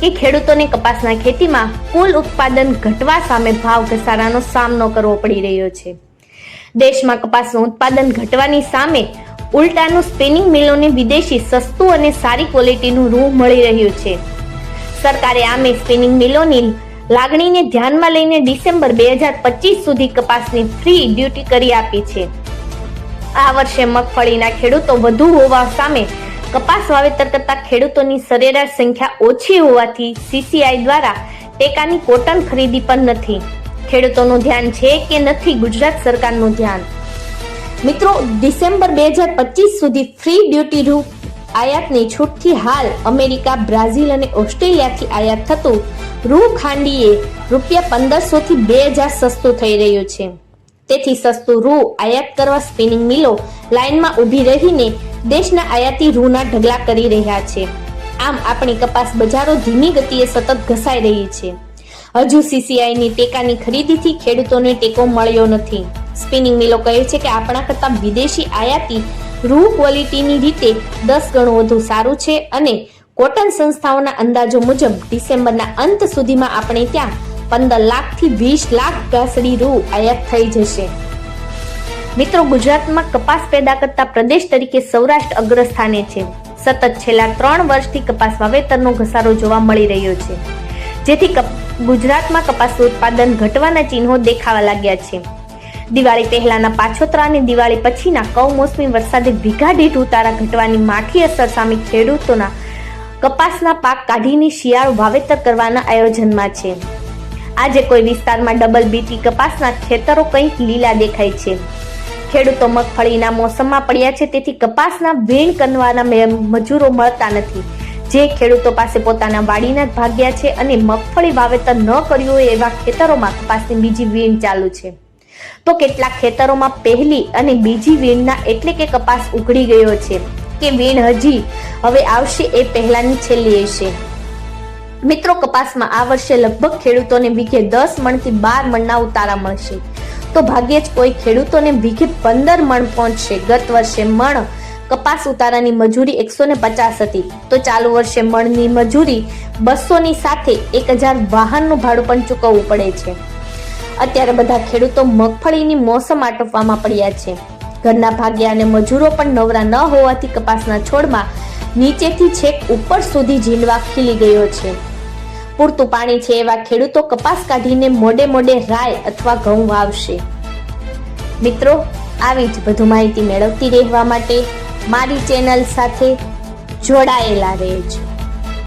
કે ખેડૂતોને કપાસના ખેતીમાં કુલ ઉત્પાદન ઘટવા સામે ભાવ ઘસારાનો સામનો કરવો પડી રહ્યો છે. દેશમાં કપાસનું ઉત્પાદન ઘટવાની સામે ઉલટાનું સ્પિનિંગ મિલોને વિદેશી સસ્તું અને સારી ક્વોલિટીનું રૂ મળી રહ્યું છે. સરકારે આમે સ્પિનિંગ મિલોની લાગણીને ધ્યાનમાં લઈને ડિસેમ્બર બે હજાર પચીસ સુધી કપાસની ફ્રી ડ્યુટી કરી આપી છે. આ વર્ષે મગફળીના ખેડૂતો વધુ હોવા સામે કપાસ વાવેતર કરતા ખેડૂતોની સરેરાશ સંખ્યા ઓછી હોવાથી સીસીઆઈ દ્વારા ટેકાની કોટન ખરીદી પણ નથી. ખેડૂતોનું ધ્યાન છે કે નથી ગુજરાત સરકારનું ધ્યાન? મિત્રો, ડિસેમ્બર બે હજાર પચીસ સુધી ફ્રી ડ્યુટી રૂ આયાતની છૂટથી હાલ અમેરિકા, બ્રાઝિલ અને ઓસ્ટ્રેલિયાથી આયાત થતું રૂ ખાંડીએ રૂપિયા પંદરસોથી બે હજાર સસ્તું થઈ રહ્યું છે. તેથી સસ્તું રૂ આયાત કરવા સ્પિનિંગ મિલો લાઇનમાં ઊભી રહીને દેશના આયાતી રૂના ઢગલા કરી રહ્યા છે. આમ આપણી કપાસ બજારો ધીમી ગતિએ સતત ઘસાઈ રહી છે. હજુ સીસીઆઈની ટેકાની ખરીદીથી ખેડૂતોને ટેકો મળ્યો નથી. સ્પિનિંગ મિલો કહે છે કે આપણા કરતાં વિદેશી આયાતી રૂ ક્વોલિટીની રીતે દસ ગણું વધુ સારું છે અને કોટન સંસ્થાઓના અંદાજો મુજબ ડિસેમ્બરના અંત સુધીમાં આપણે ત્યાં પંદર લાખથી વીસ લાખ ઘાસડી રૂ આયાત થઈ જશે. મિત્રો, ગુજરાતમાં કપાસ પેદા કરતા પ્રદેશ તરીકે સૌરાષ્ટ્ર અગ્રસ્થાને છે. સતત છેલ્લા ત્રણ વર્ષથી કપાસ વાવેતરનો ઘસારો જોવા મળી રહ્યો છે. જેથી ગુજરાતમાં કપાસનું ઉત્પાદન ઘટવાના ચિહ્નો દેખાવા લાગ્યા છે. દિવાળી પહેલાના પાછોતરા અને દિવાળી પછીના કમોસમી વરસાદે ભીગા દીઠ ઉતારા ઘટવાની માઠી અસર સામે ખેડૂતોના કપાસના પાક કાઢીને શિયાળો વાવેતર કરવાના આયોજનમાં છે. આજે કોઈ વિસ્તારમાં ડબલ બીટી કપાસના ખેતરો કંઈક લીલા દેખાય છે. ખેડૂતો મગફળીના મોસમમાં પડ્યા છે, તેથી કપાસના વીણ કરવાના મજૂરો મળતા નથી. જે ખેડૂતો પાસે પોતાના વાડીના જ ભાગ્યા છે અને મગફળી વાવેતર ન કર્યું હોય એવા ખેતરોમાં કપાસની બીજી વીણ ચાલુ છે. તો કેટલાક ખેતરોમાં પહેલી અને બીજી વીણના એટલે કે કપાસ ઉઘડી ગયો છે, કે વીણ હજી હવે આવશે એ પહેલાની છેલ્લી હશે મિત્રો, કપાસમાં આ વર્ષે લગભગ ખેડૂતોને વીઘે દસ મણથી બાર મણના ઉતારા મળશે. તો ભાગ્યે જ કોઈ ખેડૂતોને વીઘે પંદર મણ પહોંચશે. ગત વર્ષે મણ કપાસ ઉતારાની મજૂરી એકસો ને પચાસ હતી. તો ચાલુ વર્ષે મણની મજૂરી બસોની સાથે એક હજાર વાહનનું ભાડું પણ ચૂકવવું પડે છે. અત્યારે બધા ખેડૂતો મગફળીની મોસમ આટોપવામાં પડ્યા છે. ઘરના ભાગ્યા અને મજૂરો પણ નવરા ન હોવાથી કપાસના છોડમાં નીચેથી છેક ઉપર સુધી ઝીંડવા ખીલી ગયો છે. પૂરતું પાણી છે એવા ખેડૂતો કપાસ કાઢીને મોડે મોડે રાય અથવા ઘઉં વાવશે. મિત્રો, આવી જ વધુ માહિતી મેળવતી રહેવા માટે મારી ચેનલ સાથે જોડાયેલા રહેજો.